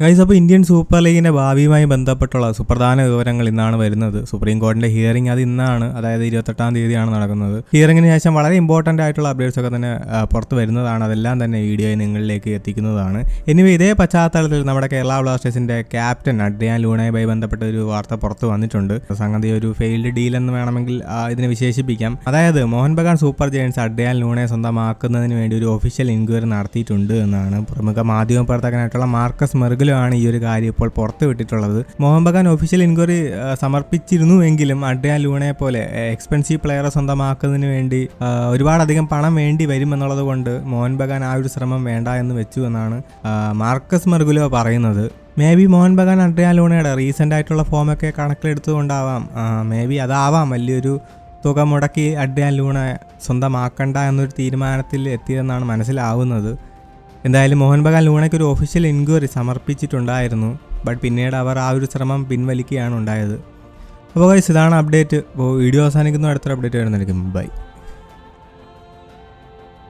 Guys അപ്പോൾ Indian super ലീഗിന്റെ ഭാവിയുമായി ബന്ധപ്പെട്ടുള്ള സുപ്രധാന വിവരങ്ങൾ ഇന്നാണ് വരുന്നത്. സുപ്രീം കോടതിന്റെ ഹിയറിംഗ് അത് ഇന്നാണ് അതായത് ഇരുപത്തെട്ടാം തീയതിയാണ് നടക്കുന്നത്. ഹിയറിംഗിന് ശേഷം വളരെ ഇമ്പോർട്ടന്റ് ആയിട്ടുള്ള അപ്ഡേറ്റ്സ് ഒക്കെ തന്നെ പുറത്ത് വരുന്നതാണ്. അതെല്ലാം തന്നെ വീഡിയോ നിങ്ങളിലേക്ക് എത്തിക്കുന്നതാണ്. എനിവേ ഇതേ പശ്ചാത്തലത്തിൽ നമ്മുടെ കേരള ബ്ലാസ്റ്റേഴ്സിന്റെ ക്യാപ്റ്റൻ അഡ്രിയാൻ ലൂണയുമായി ബന്ധപ്പെട്ട ഒരു വാർത്ത പുറത്ത് വന്നിട്ടുണ്ട്. സംഗതി ഒരു ഫെയിൽഡ് ഡീൽ എന്ന് വേണമെങ്കിൽ ഇതിനെ വിശേഷിപ്പിക്കാം. അതായത് Mohun Bagan super giants Adrian ലൂണയെ സ്വന്തമാക്കുന്നതിന് വേണ്ടി ഒരു ഒഫീഷ്യൽ ഇൻക്വയറി നടത്തിയിട്ടുണ്ട് എന്നാണ് പ്രമുഖ മാധ്യമ പ്രവർത്തകനായിട്ടുള്ള മാർക്കസ് മെർഗിലുമാണ് ഈ ഒരു കാര്യം ഇപ്പോൾ പുറത്തു വിട്ടിട്ടുള്ളത്. മോഹൻ ബഗാൻ ഒഫീഷ്യൽ ഇൻക്വയറി സമർപ്പിച്ചിരുന്നു എങ്കിലും അഡ്രിയാൻ ലൂണയെ പോലെ എക്സ്പെൻസീവ് പ്ലെയറെ സ്വന്തമാക്കുന്നതിന് വേണ്ടി ഒരുപാടധികം പണം വേണ്ടി വരുമെന്നുള്ളത് കൊണ്ട് മോഹൻ ബഗാൻ ആ ഒരു ശ്രമം വേണ്ട എന്ന് വെച്ചു എന്നാണ് മാർക്കസ് മർഗുലോ പറയുന്നത്. Maybe Mohun Bagan Adrian ലൂണയുടെ റീസെന്റ് ആയിട്ടുള്ള ഫോമൊക്കെ കണക്കിലെടുത്തുകൊണ്ടാവാം. മേ ബി അതാവാം വലിയൊരു തുക മുടക്കി അഡ്രിയാൻ ലൂണ സ്വന്തമാക്കണ്ട എന്നൊരു തീരുമാനത്തിൽ എത്തിയതെന്നാണ് മനസ്സിലാവുന്നത്. എന്തായാലും മോഹൻ ബഗാൻ ലൂണയ്ക്ക് ഒരു ഒഫീഷ്യൽ എൻക്വയറി സമർപ്പിച്ചിട്ടുണ്ടായിരുന്നു. ബട്ട് പിന്നീട് അവർ ആ ഒരു ശ്രമം പിൻവലിക്കുകയാണ് ഉണ്ടായത്. അപ്പോൾ ഇതാണ് അപ്ഡേറ്റ് അപ്പോൾ വീഡിയോ അവസാനിക്കുന്നു. അടുത്തൊരു അപ്ഡേറ്റ് വരുന്നതായിരിക്കും. ബൈ